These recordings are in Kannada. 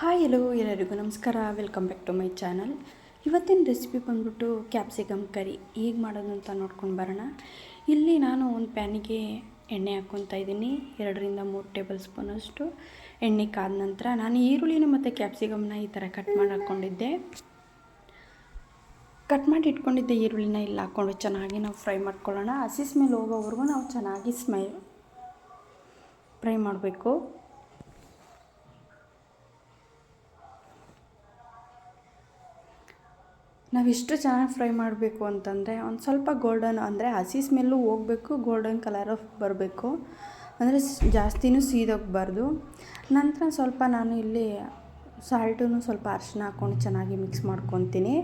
ಹಾಯ್ ಎಲ್ಲೋ ಎಲ್ಲರಿಗೂ ನಮಸ್ಕಾರ. Welcome back to my channel ಇವತ್ತಿನ ರೆಸಿಪಿ ಬಂದ್ಬಿಟ್ಟು ಕ್ಯಾಪ್ಸಿಕಮ್ ಕರಿ ಹೇಗೆ ಮಾಡೋದು ಅಂತ ನೋಡ್ಕೊಂಡು ಬರೋಣ. ಇಲ್ಲಿ ನಾನು ಒಂದು ಪ್ಯಾನಿಗೆ ಎಣ್ಣೆ ಹಾಕ್ಕೊತಾ ಇದ್ದೀನಿ. ಎರಡರಿಂದ ಮೂರು ಟೇಬಲ್ ಸ್ಪೂನಷ್ಟು ಎಣ್ಣೆ ಕಾದ ನಂತರ ನಾನು ಈರುಳ್ಳಿನ ಮತ್ತು ಕ್ಯಾಪ್ಸಿಕಮ್ನ ಈ ಥರ ಕಟ್ ಮಾಡಿ ಹಾಕ್ಕೊಂಡಿದ್ದೆ ಕಟ್ ಮಾಡಿ ಇಟ್ಕೊಂಡಿದ್ದೆ ಈರುಳ್ಳಿನ ಇಲ್ಲಿ ಹಾಕ್ಕೊಂಡು ಚೆನ್ನಾಗಿ ನಾವು ಫ್ರೈ ಮಾಡ್ಕೊಳ್ಳೋಣ. ಹಸಿ ಸ್ಮೆಲ್ ಹೋಗೋವರೆಗೂ ನಾವು ಚೆನ್ನಾಗಿ ಸ್ಮೈ ಫ್ರೈ ಮಾಡಬೇಕು. ನಾವು ಎಷ್ಟು ಚೆನ್ನಾಗಿ ಫ್ರೈ ಮಾಡಬೇಕು ಅಂತಂದರೆ ಒಂದು ಸ್ವಲ್ಪ ಗೋಲ್ಡನ್, ಅಂದರೆ ಹಸಿ ಸ್ಮೆಲ್ಲು ಹೋಗಬೇಕು, ಗೋಲ್ಡನ್ ಕಲರ್ ಬರಬೇಕು. ಅಂದರೆ ಜಾಸ್ತಿನೂ ಸೀದೋಗಬಾರ್ದು ನಂತರ ಸ್ವಲ್ಪ ನಾನು ಇಲ್ಲಿ ಸಾಲ್ಟು ಸ್ವಲ್ಪ ಅರಿಶಿನ ಹಾಕ್ಕೊಂಡು ಚೆನ್ನಾಗಿ ಮಿಕ್ಸ್ ಮಾಡ್ಕೊತೀನಿ.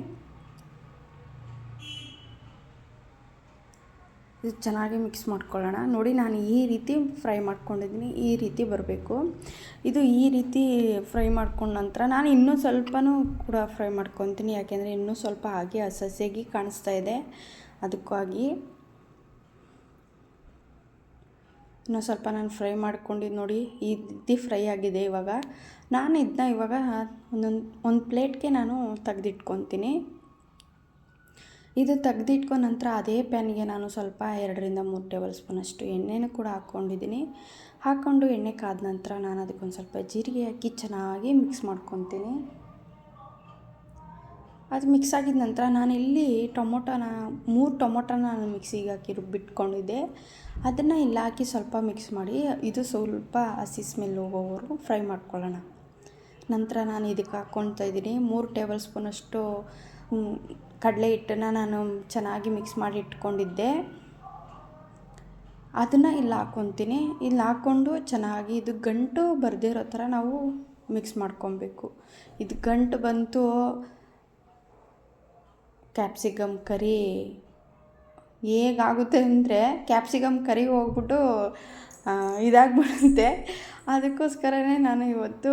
ಇದು ಚೆನ್ನಾಗಿ ಮಿಕ್ಸ್ ಮಾಡ್ಕೊಳ್ಳೋಣ. ನೋಡಿ ನಾನು ಈ ರೀತಿ ಫ್ರೈ ಮಾಡ್ಕೊಂಡಿದ್ದೀನಿ. ಈ ರೀತಿ ಬರಬೇಕು. ಇದು ಈ ರೀತಿ ಫ್ರೈ ಮಾಡ್ಕೊಂಡ ನಂತರ ನಾನು ಇನ್ನೂ ಸ್ವಲ್ಪನೂ ಕೂಡ ಫ್ರೈ ಮಾಡ್ಕೊತೀನಿ. ಯಾಕೆಂದರೆ ಇನ್ನೂ ಸ್ವಲ್ಪ ಹಾಗೆ ಹಸಸಿಯಾಗಿ ಕಾಣಿಸ್ತಾ ಇದೆ. ಅದಕ್ಕಾಗಿ ಇನ್ನೂ ಸ್ವಲ್ಪ ನಾನು ಫ್ರೈ ಮಾಡ್ಕೊಂಡಿದ್ದು ನೋಡಿ, ಈ ರೀತಿ ಫ್ರೈ ಆಗಿದೆ ಇವಾಗ. ನಾನು ಇದನ್ನ ಇವಾಗ ಒಂದೊಂದು, ಒಂದು ಪ್ಲೇಟ್ಗೆ ನಾನು ತೆಗೆದಿಟ್ಕೊತೀನಿ. ಇದು ತೆಗೆದಿಟ್ಕೊ ನಂತರ ಅದೇ ಪ್ಯಾನಿಗೆ ನಾನು ಸ್ವಲ್ಪ ಎರಡರಿಂದ ಮೂರು ಟೇಬಲ್ ಸ್ಪೂನಷ್ಟು ಎಣ್ಣೆನೂ ಕೂಡ ಹಾಕ್ಕೊಂಡಿದ್ದೀನಿ. ಹಾಕ್ಕೊಂಡು ಎಣ್ಣೆ ಕಾದ ನಂತರ ನಾನು ಅದಕ್ಕೊಂದು ಸ್ವಲ್ಪ ಜೀರಿಗೆ ಹಾಕಿ ಚೆನ್ನಾಗಿ ಮಿಕ್ಸ್ ಮಾಡ್ಕೊತೀನಿ. ಅದು ಮಿಕ್ಸ್ ಆಗಿದ ನಂತರ ನಾನು ಇಲ್ಲಿ ಟೊಮೊಟೊನ, ಮೂರು ಟೊಮೊಟೊನ ನಾನು ಮಿಕ್ಸಿಗೆ ಹಾಕಿ ರುಬ್ಬಿಟ್ಕೊಂಡಿದ್ದೆ ಅದನ್ನು ಇಲ್ಲಿ ಹಾಕಿ ಸ್ವಲ್ಪ ಮಿಕ್ಸ್ ಮಾಡಿ, ಇದು ಸ್ವಲ್ಪ ಹಸಿ ಸ್ಮೆಲ್ ಹೋಗೋವರೆಗೂ ಫ್ರೈ ಮಾಡ್ಕೊಳ್ಳೋಣ. ನಂತರ ನಾನು ಇದಕ್ಕೆ ಹಾಕ್ಕೊಳ್ತಾ ಇದ್ದೀನಿ. ಮೂರು ಟೇಬಲ್ ಸ್ಪೂನಷ್ಟು ಕಡಲೆ ಹಿಟ್ಟನ್ನು ನಾನು ಚೆನ್ನಾಗಿ ಮಿಕ್ಸ್ ಮಾಡಿ ಇಟ್ಕೊಂಡಿದ್ದೆ. ಅದನ್ನು ಇಲ್ಲಿ ಹಾಕ್ಕೊತೀನಿ. ಇಲ್ಲಿ ಹಾಕ್ಕೊಂಡು ಚೆನ್ನಾಗಿ ಇದು ಗಂಟು ಬರದೇ ಇರೋ ಥರ ನಾವು ಮಿಕ್ಸ್ ಮಾಡ್ಕೊಬೇಕು. ಇದು ಗಂಟು ಬಂತು ಕ್ಯಾಪ್ಸಿಕಮ್ ಕರಿ. ಹೇಗಾಗುತ್ತೆ ಅಂದರೆ ಕ್ಯಾಪ್ಸಿಕಮ್ ಕರಿ ಹೋಗ್ಬಿಟ್ಟು ಇದಾಗ್ಬಿಡುತ್ತೆ. ಅದಕ್ಕೋಸ್ಕರನೇ ನಾನು ಇವತ್ತು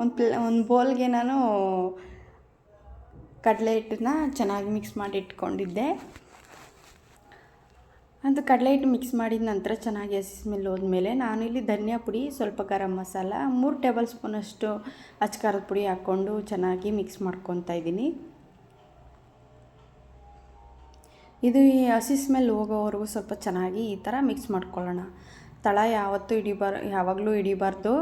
ಒಂದು ಪ್ಲೇ, ಒಂದು ಬೋಲ್ಗೆ ನಾನು ಕಡಲೆ ಹಿಟ್ಟನ್ನ ಚೆನ್ನಾಗಿ ಮಿಕ್ಸ್ ಮಾಡಿ ಇಟ್ಕೊಂಡಿದ್ದೆ. ಅದು ಕಡಲೆ ಹಿಟ್ಟು ಮಿಕ್ಸ್ ಮಾಡಿದ ನಂತರ ಚೆನ್ನಾಗಿ ಹಸಿ ಸ್ಮೆಲ್ ಹೋದ್ಮೇಲೆ ನಾನು ಇಲ್ಲಿ ಧನಿಯಾ ಪುಡಿ, ಸ್ವಲ್ಪ ಗರಂ ಮಸಾಲ, ಮೂರು ಟೇಬಲ್ ಸ್ಪೂನಷ್ಟು ಅಚ್ಕಾರದ ಪುಡಿ ಹಾಕ್ಕೊಂಡು ಚೆನ್ನಾಗಿ ಮಿಕ್ಸ್ ಮಾಡ್ಕೊತಾ ಇದ್ದೀನಿ. ಇದು ಈ ಹಸಿ ಸ್ಮೆಲ್ ಹೋಗೋವರೆಗೂ ಸ್ವಲ್ಪ ಚೆನ್ನಾಗಿ ಈ ಥರ ಮಿಕ್ಸ್ ಮಾಡ್ಕೊಳ್ಳೋಣ. ತಳ ಯಾವತ್ತೂ ಹಿಡಿಬಾರ, ಯಾವಾಗಲೂ ಹಿಡಿಬಾರ್ದು.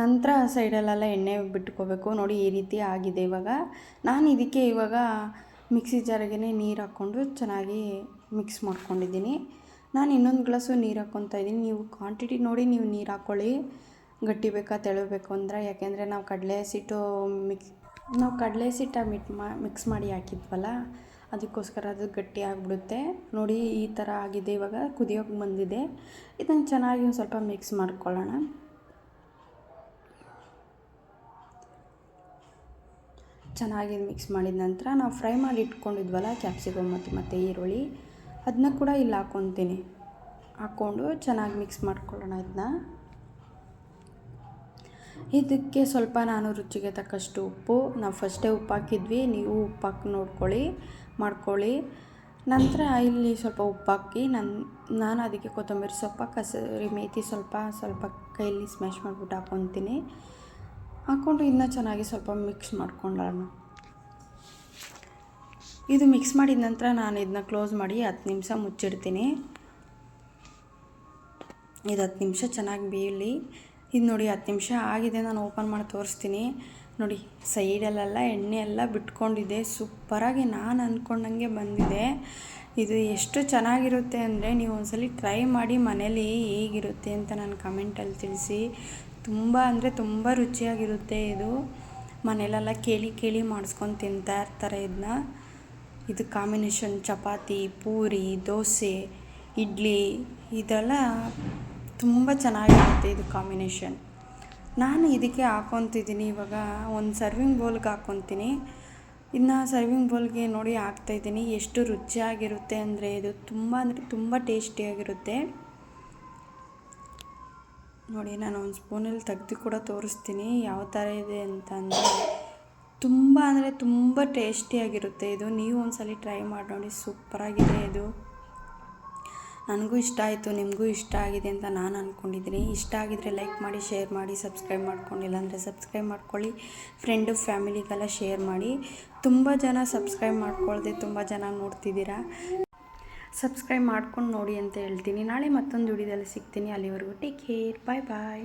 ನಂತರ ಸೈಡಲ್ಲೆಲ್ಲ ಎಣ್ಣೆ ಬಿಟ್ಕೋಬೇಕು. ನೋಡಿ ಈ ರೀತಿ ಆಗಿದೆ ಇವಾಗ. ನಾನು ಇದಕ್ಕೆ ಇವಾಗ ಮಿಕ್ಸಿ ಜಾರಿಗೆ ನೀರು ಹಾಕ್ಕೊಂಡು ಚೆನ್ನಾಗಿ ಮಿಕ್ಸ್ ಮಾಡ್ಕೊಂಡಿದ್ದೀನಿ. ನಾನು ಇನ್ನೊಂದು ಗ್ಲಾಸು ನೀರು ಹಾಕ್ಕೊತಾ ಇದ್ದೀನಿ. ನೀವು ಕ್ವಾಂಟಿಟಿ ನೋಡಿ ನೀವು ನೀರು ಹಾಕ್ಕೊಳ್ಳಿ ಗಟ್ಟಿ ಬೇಕಾ ತೆಳಬೇಕು ಅಂದರೆ. ಯಾಕೆಂದರೆ ನಾವು ಕಡಲೆ ಹಸಿಟ್ಟು ಮಿಕ್ಸ್ ನಾವು ಕಡಲೆ ಹಸಿಟ್ಟು ಮಿಟ್ ಮಾ ಮಿಕ್ಸ್ ಮಾಡಿ ಹಾಕಿದ್ವಲ್ಲ, ಅದಕ್ಕೋಸ್ಕರ ಅದು ಗಟ್ಟಿ ಆಗಿಬಿಡುತ್ತೆ. ನೋಡಿ ಈ ಥರ ಆಗಿದೆ ಇವಾಗ. ಕುದಿಯೋಕೆ ಬಂದಿದೆ. ಇದನ್ನು ಚೆನ್ನಾಗಿ ಒಂದು ಸ್ವಲ್ಪ ಮಿಕ್ಸ್ ಮಾಡ್ಕೊಳ್ಳೋಣ. ಚೆನ್ನಾಗಿ ಮಿಕ್ಸ್ ಮಾಡಿದ ನಂತರ ನಾವು ಫ್ರೈ ಮಾಡಿ ಇಟ್ಕೊಂಡಿದ್ವಲ್ಲ ಕ್ಯಾಪ್ಸಿಕಮ್ ಮತ್ತು ಮತ್ತು ಈರುಳ್ಳಿ ಅದನ್ನ ಕೂಡ ಇಲ್ಲಿ ಹಾಕ್ಕೊತೀನಿ ಹಾಕ್ಕೊಂಡು ಚೆನ್ನಾಗಿ ಮಿಕ್ಸ್ ಮಾಡ್ಕೊಳ್ಳೋಣ ಇದನ್ನ ಇದಕ್ಕೆ ಸ್ವಲ್ಪ ನಾನು ರುಚಿಗೆ ತಕ್ಕಷ್ಟು ಉಪ್ಪು. ನಾವು ಫಸ್ಟೇ ಉಪ್ಪು ಹಾಕಿದ್ವಿ. ನೀವು ಉಪ್ಪು ಹಾಕಿ ನೋಡ್ಕೊಳ್ಳಿ, ಮಾಡ್ಕೊಳ್ಳಿ. ನಂತರ ಇಲ್ಲಿ ಸ್ವಲ್ಪ ಉಪ್ಪು ಹಾಕಿ ನನ್ನ ನಾನು ಅದಕ್ಕೆ ಕೊತ್ತಂಬರಿ ಸೊಪ್ಪು, ಕಸೂರಿ ಮೇಥಿ ಸ್ವಲ್ಪ ಸ್ವಲ್ಪ ಕೈಯಲ್ಲಿ ಸ್ಮ್ಯಾಶ್ ಮಾಡಿಬಿಟ್ಟು ಹಾಕ್ಕೊತೀನಿ ಹಾಕ್ಕೊಂಡು ಇದನ್ನ ಚೆನ್ನಾಗಿ ಸ್ವಲ್ಪ ಮಿಕ್ಸ್ ಮಾಡ್ಕೊಳ್ಳೋಣ ಇದು ಮಿಕ್ಸ್ ಮಾಡಿದ ನಂತರ ನಾನು ಇದನ್ನ ಕ್ಲೋಸ್ ಮಾಡಿ ಹತ್ತು ನಿಮಿಷ ಮುಚ್ಚಿಡ್ತೀನಿ. ಇದು ಹತ್ತು ನಿಮಿಷ ಚೆನ್ನಾಗಿ ಬೇಯಲಿ. ಇದು ನೋಡಿ ಹತ್ತು ನಿಮಿಷ ಆಗಿದೆ, ನಾನು ಓಪನ್ ಮಾಡಿ ತೋರಿಸ್ತೀನಿ. ನೋಡಿ, ಸೈಡಲ್ಲೆಲ್ಲ ಎಣ್ಣೆ ಎಲ್ಲ ಬಿಟ್ಕೊಂಡಿದೆ. ಸೂಪರಾಗಿ ನಾನು ಅಂದ್ಕೊಂಡಂಗೆ ಬಂದಿದೆ. ಇದು ಎಷ್ಟು ಚೆನ್ನಾಗಿರುತ್ತೆ ಅಂದರೆ ನೀವು ಒಂದ್ಸಲಿ ಟ್ರೈ ಮಾಡಿ ಮನೇಲಿ ಹೇಗಿರುತ್ತೆ ಅಂತ ನಾನು ಕಮೆಂಟಲ್ಲಿ ತಿಳಿಸಿ. ತುಂಬ ಅಂದರೆ ತುಂಬ ರುಚಿಯಾಗಿರುತ್ತೆ ಇದು. ಮನೆಯಲ್ಲೆಲ್ಲ ಕೇಳಿ ಕೇಳಿ ಮಾಡಿಸ್ಕೊಂಡು ತಿಂತಾ ಇರ್ತಾರೆ ಇದನ್ನ ಇದು ಕಾಂಬಿನೇಷನ್ ಚಪಾತಿ, ಪೂರಿ, ದೋಸೆ, ಇಡ್ಲಿ ಇದೆಲ್ಲ ತುಂಬ ಚೆನ್ನಾಗಿರುತ್ತೆ ಇದು ಕಾಂಬಿನೇಷನ್ ನಾನು ಇದಕ್ಕೆ ಹಾಕೊತಿದ್ದೀನಿ ಇವಾಗ ಒಂದು ಸರ್ವಿಂಗ್ ಬೌಲ್ಗೆ ಹಾಕೊತೀನಿ ಇನ್ನು ಸರ್ವಿಂಗ್ ಬೌಲ್ಗೆ ನೋಡಿ ಹಾಕ್ತಾಯಿದ್ದೀನಿ ಎಷ್ಟು ರುಚಿಯಾಗಿರುತ್ತೆ ಅಂದರೆ ಇದು ತುಂಬ ಅಂದರೆ ತುಂಬ ಟೇಸ್ಟಿಯಾಗಿರುತ್ತೆ. ನೋಡಿ, ನಾನು ಒಂದು ಸ್ಪೂನಲ್ಲಿ ತೆಗ್ದು ಕೂಡ ತೋರಿಸ್ತೀನಿ. ಯಾವ ಥರ ಇದೆ ಅಂತ ಅಂದರೆ ತುಂಬ ಅಂದರೆ ತುಂಬ ಟೇಸ್ಟಿಯಾಗಿರುತ್ತೆ ಇದು. ನೀವು ಒಂದ್ಸಲ ಟ್ರೈ ಮಾಡಿ ನೋಡಿ, ಸೂಪರಾಗಿದೆ ಇದು. ನನಗೂ ಇಷ್ಟ ಆಯಿತು, ನಿಮಗೂ ಇಷ್ಟ ಆಗಿದೆ ಅಂತ ನಾನು ಅಂದ್ಕೊಂಡಿದ್ದೀನಿ ಇಷ್ಟ ಆಗಿದರೆ ಲೈಕ್ ಮಾಡಿ, ಶೇರ್ ಮಾಡಿ, ಸಬ್ಸ್ಕ್ರೈಬ್ ಮಾಡ್ಕೊಂಡಿಲ್ಲ ಅಂದರೆ ಸಬ್ಸ್ಕ್ರೈಬ್ ಮಾಡ್ಕೊಳ್ಳಿ. ಫ್ರೆಂಡು, ಫ್ಯಾಮಿಲಿಗೆಲ್ಲ ಶೇರ್ ಮಾಡಿ. ತುಂಬ ಜನ ಸಬ್ಸ್ಕ್ರೈಬ್ ಮಾಡ್ಕೊಳ್ಳದೆ ತುಂಬ ಜನ ನೋಡ್ತಿದ್ದೀರಾ? ಸಬ್ಸ್ಕ್ರೈಬ್ ಮಾಡ್ಕೊಂಡು ನೋಡಿ ಅಂತ ಹೇಳ್ತೀನಿ. ನಾಳೆ ಮತ್ತೊಂದು ವಿಡಿಯೋದಲ್ಲಿ ಸಿಗ್ತೀನಿ. ಅಲ್ಲಿವರೆಗೂ ಟೇಕ್ ಕೇರ್ ಬಾಯ್ ಬಾಯ್